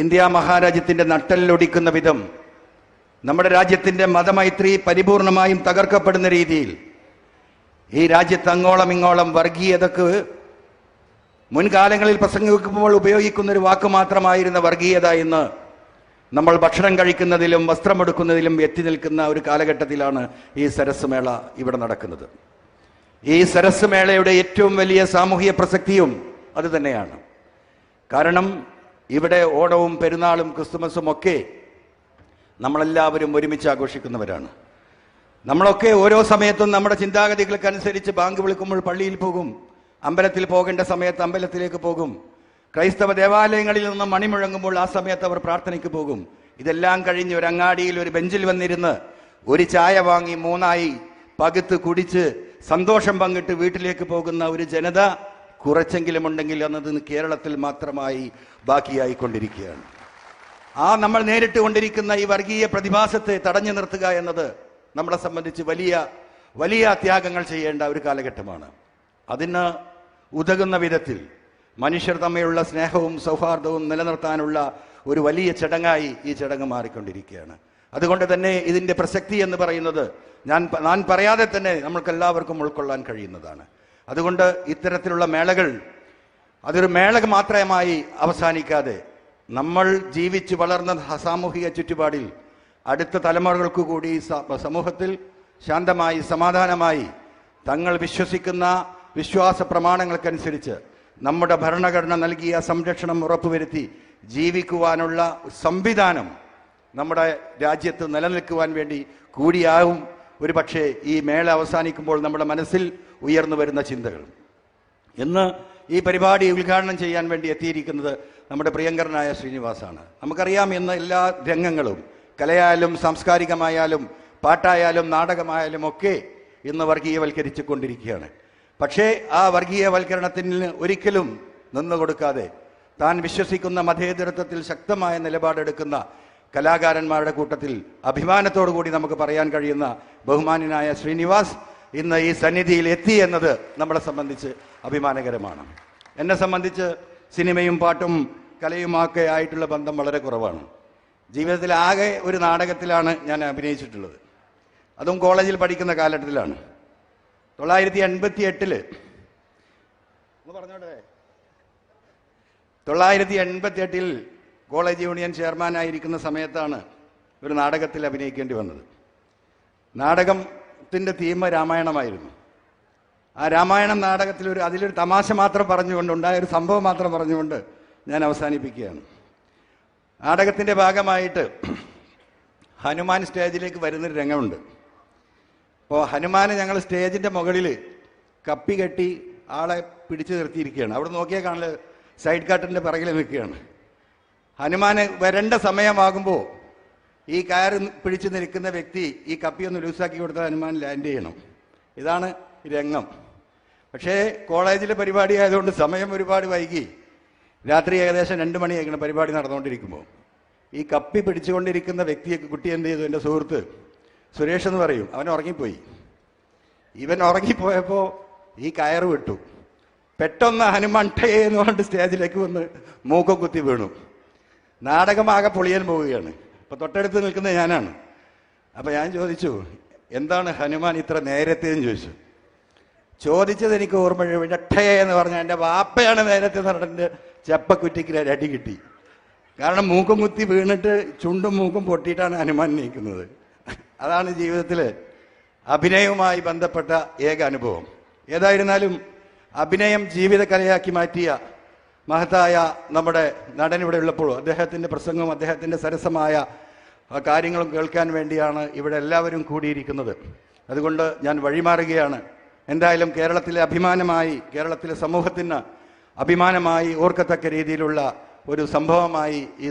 India മഹാരാജ്യത്തിന്റെ നട്ടലിലൊടിക്കുന്ന വിധം നമ്മുടെ രാജ്യത്തിന്റെ മതമൈത്രി പരിപൂർണമായും തകർക്കപ്പെടുന്ന രീതിയിൽ ഈ രാജ്യത്ത് അങ്ങോളം ഇങ്ങോളം വർഗീയതക്ക് മുൻകാലങ്ങളിൽ പ്രസംഗിക്കുമ്പോൾ ഉപയോഗിക്കുന്ന ഒരു വാക്ക് മാത്രമായിരുന്ന വർഗീയത എന്ന് നമ്മൾ ഭക്ഷണം കഴിക്കുന്നതിലും വസ്ത്രമെടുക്കുന്നതിലും എത്തി നിൽക്കുന്ന ഒരു കാലഘട്ടത്തിലാണ് ഈ സരസ് മേള ഇവിടെ നടക്കുന്നത്. ഈ സരസ് മേളയുടെ ഏറ്റവും വലിയ സാമൂഹിക പ്രസക്തിയും അത് തന്നെയാണ്. കാരണം ഇവിടെ ഓണവും പെരുന്നാളും ക്രിസ്തുമസും ഒക്കെ നമ്മളെല്ലാവരും ഒരുമിച്ച് ആഘോഷിക്കുന്നവരാണ്. നമ്മളൊക്കെ ഓരോ സമയത്തും നമ്മുടെ ചിന്താഗതികൾക്കനുസരിച്ച് ബാങ്ക് വിളിക്കുമ്പോൾ പള്ളിയിൽ പോകും അമ്പലത്തിൽ പോകേണ്ട സമയത്ത് അമ്പലത്തിലേക്ക് പോകും ക്രൈസ്തവ ദേവാലയങ്ങളിൽ നിന്ന് മണിമുഴങ്ങുമ്പോൾ ആ സമയത്ത് അവർ പ്രാർത്ഥനയ്ക്ക് പോകും. ഇതെല്ലാം കഴിഞ്ഞ് ഒരു അങ്ങാടിയിൽ ഒരു ബെഞ്ചിൽ വന്നിരുന്ന് ഒരു ചായ വാങ്ങി മൂന്നായി പകുത്ത് കുടിച്ച് സന്തോഷം പങ്കിട്ട് വീട്ടിലേക്ക് പോകുന്ന ഒരു ജനത കുറച്ചെങ്കിലും ഉണ്ടെങ്കിൽ എന്നത് കേരളത്തിൽ മാത്രമായി ബാക്കിയായി കൊണ്ടിരിക്കുകയാണ് ആ നമ്മൾ നേരിട്ട് കൊണ്ടിരിക്കുന്ന ഈ വർഗീയ പ്രതിഭാസത്തെ തടഞ്ഞു നിർത്തുക എന്നത് നമ്മളെ സംബന്ധിച്ച് വലിയ വലിയ ത്യാഗങ്ങൾ ചെയ്യേണ്ട ഒരു കാലഘട്ടമാണ്. അതിന് ഉതകുന്ന വിധത്തിൽ മനുഷ്യർ തമ്മിലുള്ള സ്നേഹവും സൗഹാർദ്ദവും നിലനിർത്താനുള്ള ഒരു വലിയ ചടങ്ങായി ഈ ചടങ്ങ് മാറിക്കൊണ്ടിരിക്കുകയാണ്. അതുകൊണ്ട് തന്നെ ഇതിന്റെ പ്രസക്തി എന്ന് പറയുന്നത് ഞാൻ ഞാൻ പറയാതെ തന്നെ നമ്മൾക്ക് എല്ലാവർക്കും ഉൾക്കൊള്ളാൻ കഴിയുന്നതാണ്. അതുകൊണ്ട് ഇത്തരത്തിലുള്ള മേളകൾ അതൊരു മേളക മാത്രമായി അവസാനിക്കാതെ നമ്മൾ ജീവിച്ചു വളർന്ന സാമൂഹിക ചുറ്റുപാടിൽ അടുത്ത തലമുറകൾക്ക് കൂടി സമൂഹത്തിൽ ശാന്തമായി സമാധാനമായി തങ്ങൾ വിശ്വസിക്കുന്ന വിശ്വാസ പ്രമാണങ്ങൾക്കനുസരിച്ച് നമ്മുടെ ഭരണഘടന നൽകിയ സംരക്ഷണം ഉറപ്പുവരുത്തി ജീവിക്കുവാനുള്ള സംവിധാനം നമ്മുടെ രാജ്യത്ത് നിലനിൽക്കുവാൻ വേണ്ടി കൂടിയാവും ഒരു പക്ഷേ ഈ മേള അവസാനിക്കുമ്പോൾ നമ്മുടെ മനസ്സിൽ ഉയർന്നു വരുന്ന ചിന്തകൾ. ഇന്ന് ഈ പരിപാടി ഉദ്ഘാടനം ചെയ്യാൻ വേണ്ടി എത്തിയിരിക്കുന്നത് നമ്മുടെ പ്രിയങ്കരനായ ശ്രീനിവാസാണ്. നമുക്കറിയാം ഇന്ന് എല്ലാ രംഗങ്ങളും കലയായാലും സാംസ്കാരികമായാലും പാട്ടായാലും നാടകമായാലും ഒക്കെ ഇന്ന് വർഗീയവൽക്കരിച്ചു കൊണ്ടിരിക്കുകയാണ് പക്ഷേ ആ വർഗീയവൽക്കരണത്തിന് ഒരിക്കലും നിന്നു കൊടുക്കാതെ താൻ വിശ്വസിക്കുന്ന മതേതരത്വത്തിൽ ശക്തമായ നിലപാടെടുക്കുന്ന കലാകാരന്മാരുടെ കൂട്ടത്തിൽ അഭിമാനത്തോടു കൂടി നമുക്ക് പറയാൻ കഴിയുന്ന ബഹുമാന്യനായ ശ്രീനിവാസ് ഇന്ന് ഈ സന്നിധിയിൽ എത്തി എന്നത് നമ്മളെ സംബന്ധിച്ച് അഭിമാനകരമാണ്. എന്നെ സംബന്ധിച്ച് സിനിമയും പാട്ടും കലയുമൊക്കെ ആയിട്ടുള്ള ബന്ധം വളരെ കുറവാണ്. ജീവിതത്തിൽ ആകെ ഒരു നാടകത്തിലാണ് ഞാൻ അഭിനയിച്ചിട്ടുള്ളത്. അതും കോളേജിൽ പഠിക്കുന്ന കാലഘട്ടത്തിലാണ് തൊള്ളായിരത്തി എൺപത്തി എട്ടിൽ പറഞ്ഞോട്ടെ? തൊള്ളായിരത്തി എൺപത്തി എട്ടിൽ കോളേജ് യൂണിയൻ ചെയർമാനായിരിക്കുന്ന സമയത്താണ് ഒരു നാടകത്തിൽ അഭിനയിക്കേണ്ടി വന്നത്. നാടകത്തിന്റെ തീമ രാമായണമായിരുന്നു. ആ രാമായണം നാടകത്തിൽ ഒരു അതിലൊരു തമാശ മാത്രം പറഞ്ഞുകൊണ്ട് ഉണ്ടായ ഒരു സംഭവം മാത്രം പറഞ്ഞുകൊണ്ട് ഞാൻ അവസാനിപ്പിക്കുകയാണ്. നാടകത്തിന്റെ ഭാഗമായിട്ട് ഹനുമാൻ സ്റ്റേജിലേക്ക് വരുന്നൊരു രംഗമുണ്ട്. അപ്പോൾ ഹനുമാനെ ഞങ്ങൾ സ്റ്റേജിന്റെ മുകളിൽ കപ്പി കെട്ടി ആളെ പിടിച്ചു നിർത്തിയിരിക്കുകയാണ്. അവിടെ നോക്കിയാൽ കാണൽ സൈഡ് കാട്ടിന്റെ പിറകിൽ നിൽക്കുകയാണ്. ഹനുമാന് വരേണ്ട സമയമാകുമ്പോൾ ഈ കയർ പിടിച്ചു നിൽക്കുന്ന വ്യക്തി ഈ കപ്പി ഒന്ന് ലൂസാക്കി കൊടുത്താൽ ഹനുമാൻ ലാൻഡ് ചെയ്യണം. ഇതാണ് രംഗം. പക്ഷേ കോളേജിലെ പരിപാടി ആയതുകൊണ്ട് സമയം ഒരുപാട് വൈകി. രാത്രി ഏകദേശം രണ്ട് മണിയായിരിക്കണം പരിപാടി നടന്നുകൊണ്ടിരിക്കുമ്പോൾ. ഈ കപ്പി പിടിച്ചുകൊണ്ടിരിക്കുന്ന വ്യക്തിയെ കുട്ടി എന്ത് ചെയ്തു? എന്റെ സുഹൃത്ത് സുരേഷ് എന്ന് പറയും. അവൻ ഉറങ്ങിപ്പോയി. ഇവൻ ഉറങ്ങിപ്പോയപ്പോൾ ഈ കയർ വിട്ടു. പെട്ടെന്ന് ഹനുമാൻ ടേ എന്ന് പറഞ്ഞിട്ട് സ്റ്റേജിലേക്ക് വന്ന് മൂക്കം കുത്തി വീണു. നാടകമാകെ പൊളിയാൻ പോവുകയാണ്. അപ്പൊ തൊട്ടടുത്ത് നിൽക്കുന്നത് ഞാനാണ്. അപ്പൊ ഞാൻ ചോദിച്ചു എന്താണ് ഹനുമാൻ ഇത്ര നേരത്തെ? എന്ന് ചോദിച്ചു. ചോദിച്ചത് എനിക്ക് ഓർമ്മ വിടട്ടയെ എന്ന് പറഞ്ഞാൽ എന്റെ വാപ്പയാണ് നേരത്തെ നടന്റെ ചെപ്പക്കുറ്റിക്ക് അടി കിട്ടി. കാരണം മൂക്കും കുത്തി വീണിട്ട് ചുണ്ടും മൂക്കും പൊട്ടിയിട്ടാണ് ഹനുമാൻ നീക്കുന്നത്. അതാണ് ജീവിതത്തിൽ അഭിനയവുമായി ബന്ധപ്പെട്ട ഏക അനുഭവം. ഏതായിരുന്നാലും അഭിനയം ജീവിതകലയാക്കി മാറ്റിയ മഹത്തായ നമ്മുടെ നടൻ ഇവിടെ ഉള്ളപ്പോൾ അദ്ദേഹത്തിന്റെ പ്രസംഗവും അദ്ദേഹത്തിന്റെ സരസമായ കാര്യങ്ങളും കേൾക്കാൻ വേണ്ടിയാണ് ഇവിടെ എല്ലാവരും കൂടിയിരിക്കുന്നത്. അതുകൊണ്ട് ഞാൻ വഴിമാറുകയാണ്. എന്തായാലും കേരളത്തിലെ അഭിമാനമായി കേരളത്തിലെ സമൂഹത്തിന് അഭിമാനമായി ഓർക്കത്തക്ക രീതിയിലുള്ള ഒരു സംഭവമായി ഈ